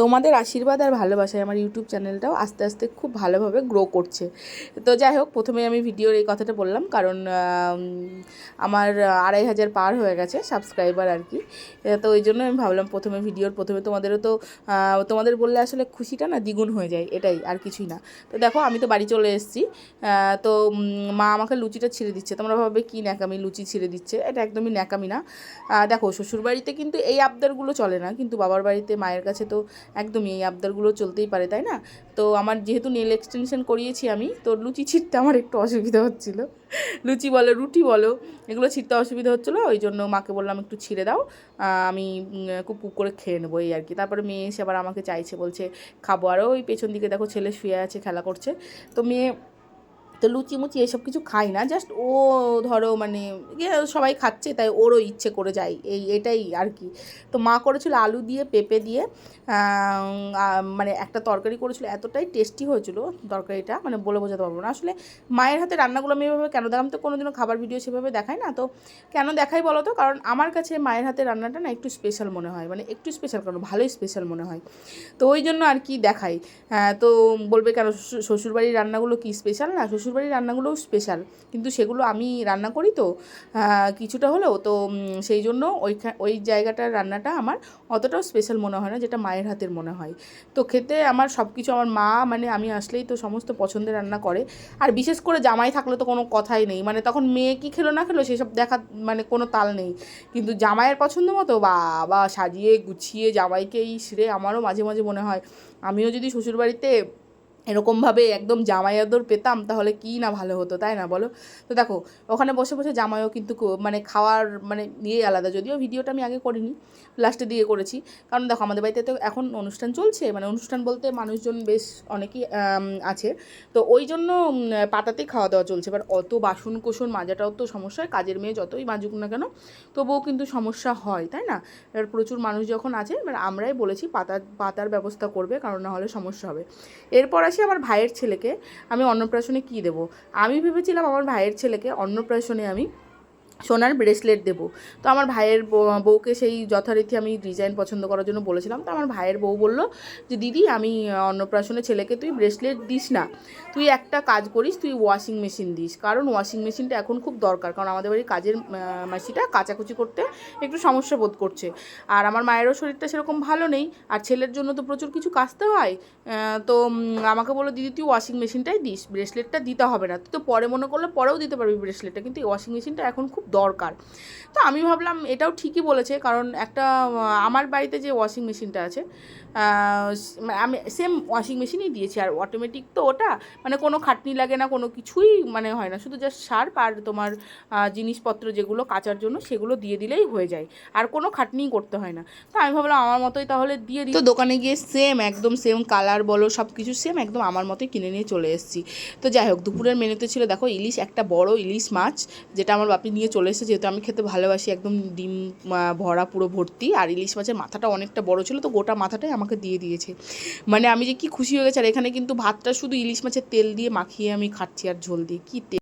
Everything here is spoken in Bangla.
তোমাদের আশীর্বাদ আর ভালোবাসায় আমার ইউটিউব চ্যানেলটাও আস্তে আস্তে খুব ভালোভাবে গ্রো করছে। তো যাই হোক প্রথমে আমি ভিডিওর এই কথাটা বললাম, কারণ আমার আড়াই হাজার পার হয়ে গেছে সাবস্ক্রাইবার আর কি। তো ওই জন্য আমি ভাবলাম প্রথমে ভিডিওর প্রথমে তোমাদেরও তো তোমাদের বললে আসলে খুশিটা না দ্বিগুণ হয়ে যায়, এটাই আর কিছুই না। তো দেখো, আমি তো বাড়ি চলে এসেছি তো মা আমাকে লুচিটা ছিঁড়ে দিচ্ছে। তোমরা ভাবে কী ন্যাকামি, লুচি ছিঁড়ে দিচ্ছে? এটা একদমই ন্যাকামি না। দেখো, শ্বশুরবাড়িতে কিন্তু এই আবদারগুলো চলে না, কিন্তু বাবার বাড়িতে মায়ের কাছে তো একদমই এই আবদারগুলো চলতেই পারে, তাই না? তো আমার যেহেতু নেল এক্সটেনশন করিয়েছি আমি, তো লুচি ছিটতে আমার একটু অসুবিধা হচ্ছিল। লুচি বলো, রুটি বলো, এগুলো ছিঁড়তে অসুবিধা হচ্ছিল, ওই জন্য মাকে বললাম একটু ছিঁড়ে দাও আমি কুপ করে খেয়ে নেব এই আর কি তারপরে মেয়ে এসে আবার আমাকে চাইছে, বলছে, খাব আরও ওই পেছন দিকে দেখো ছেলে শুয়ে আছে, খেলা করছে। তো মেয়ে তো লুচি মুচি এসব কিছু খাই না জাস্ট ও ধরো মানে ইয়ে সবাই খাচ্ছে, তাই ওরও ইচ্ছে করে যায়, এই এটাই আর কি। তো মা করেছিল আলু দিয়ে, পেঁপে দিয়ে মানে একটা তরকারি করেছিল, এতটাই টেস্টি হয়েছিল তরকারিটা মানে বলে বোঝাতে পারব না। আসলে মায়ের হাতে রান্নাগুলো আমি এভাবে কেন দেখাম তো কোনোদিনও খাবার ভিডিও সেভাবে দেখাই না, তো কেন দেখাই বলো তো? কারণ আমার কাছে মায়ের হাতে রান্নাটা না একটু স্পেশাল মনে হয় মানে একটু স্পেশাল কারণ ভালোই স্পেশাল মনে হয়। তো ওই জন্য আর কি দেখাই। তো বলবে কেন শ্বশুর- শ্বশুরবাড়ির রান্নাগুলো কি স্পেশাল না? শ্বশুরবাড়ির রান্নাগুলোও স্পেশাল কিন্তু সেগুলো আমি রান্না করি তো কিছুটা হলেও। তো সেই জন্য ওইখা, ওই জায়গাটার রান্নাটা আমার অতটাও স্পেশাল মনে হয় না, যেটা মায়ের হাতের মনে হয়। তো খেতে আমার সব কিছু আমার মা মানে আমি আসলেই তো সমস্ত পছন্দের রান্না করে। আর বিশেষ করে জামাই থাকলে তো কোনো কথাই নেই। মানে তখন মেয়ে কি খেলো না খেলো সেসব দেখা মানে কোনো তাল নেই। কিন্তু জামাইয়ের পছন্দ মতো বা বা সাজিয়ে গুছিয়ে জামাইকে এই সিরে আমারও মাঝে মাঝে মনে হয়। আমিও যদি শ্বশুরবাড়িতে এরকমভাবে একদম জামাই আদর পেতাম তাহলে কী না ভালো হতো তাই না বলো? তো দেখো ওখানে বসে বসে জামাইও কিন্তু মানে খাওয়ার মানে ইয়ে আলাদা যদিও ভিডিওটা আমি আগে করিনি লাস্টে দিয়ে করেছি। কারণ দেখো আমাদের বাড়িতে তো এখন অনুষ্ঠান চলছে মানে অনুষ্ঠান বলতে মানুষজন বেশ অনেকেই আছে। তো ওই জন্য উম, পাতাতেই খাওয়া দাওয়া চলছে। এবার অত বাসন কোসন মাজাটাও তো সমস্যা হয় কাজের মেয়ে যতই মাজুক না কেন তবুও কিন্তু সমস্যা হয় তাই না? এবার প্রচুর মানুষ যখন আছে এবার আমরাই বলেছি পাতা পাতার ব্যবস্থা করবে কারণ না হলে সমস্যা হবে। এরপর আসি আমার ভাইয়ের ছেলেকে, আমি অন্নপ্রাশনে কী দেবো? আমি ভেবেছিলাম আমার ভাইয়ের ছেলেকে অন্নপ্রাশনে আমি সোনার ব্রেসলেট দেবো। তো আমার ভাইয়ের বউ- বউকে সেই যথারীতি আমি ডিজাইন পছন্দ করার জন্য বলেছিলাম। তো আমার ভাইয়ের বউ বলল যে, দিদি, আমি অন্নপ্রাশনে ছেলেকে তুই ব্রেসলেট দিস না। তুই একটা কাজ করিস, তুই ওয়াশিং মেশিন দিস। কারণ ওয়াশিং মেশিনটা এখন খুব দরকার। কারণ আমাদের বাড়ির কাজের মাসিটা কাচাকুচি করতে একটু সমস্যা বোধ করছে। আর আমার মায়েরও শরীরটা সেরকম ভালো নেই। আর ছেলের জন্য তো প্রচুর কিছু কাচতে হয়। তো আমাকে বলো দিদি, তুই ওয়াশিং মেশিনটাই দিস। ব্রেসলেটটা দিতে হবে না। তুই তো পরে মনে করলে, পরেও দিতে পারবি ব্রেসলেটটা কিন্তু ওয়াশিং মেশিনটা এখন খুব দরকার। তো আমি ভাবলাম এটাও ঠিকই বলেছে, কারণ একটা আমার বাড়িতে যে ওয়াশিং মেশিনটা আছে আমি সেম ওয়াশিং মেশিনই দিয়েছি, আর অটোমেটিক তো ওটা মানে কোনো খাটনি লাগে না, কোনো কিছুই মানে হয় না, শুধু জাস্ট সার্প আর তোমার জিনিসপত্র যেগুলো কাচার জন্য সেগুলো দিয়ে দিলেই হয়ে যায়, আর কোনো খাটনিই করতে হয় না। তো আমি ভাবলাম আমার মতোই তাহলে দিয়ে দিই। তো দোকানে গিয়ে সেম একদম সেম কালার বলো সব কিছু সেম একদম আমার মতোই কিনে নিয়ে চলে এসেছি। তো যাই হোক, দুপুরের মেনুতে ছিল, দেখো ইলিশ, একটা বড় ইলিশ মাছ, যেটা আমার বাপি নিয়ে চলে এসেছে, যেহেতু আমি খেতে ভালোবাসি একদম ডিম ভরা পুরো ভর্তি। আর ইলিশ মাছের মাথাটা অনেকটা বড় ছিল, তো গোটা মাথাটাই আমাকে দিয়ে দিয়েছে। মানে আমি যে কি খুশি হয়ে গেছি, আর এখানে কিন্তু ভাতটা শুধু ইলিশ মাছের তেল দিয়ে মাখিয়ে আমি খাচ্ছি আর ঝোল দিয়ে। কি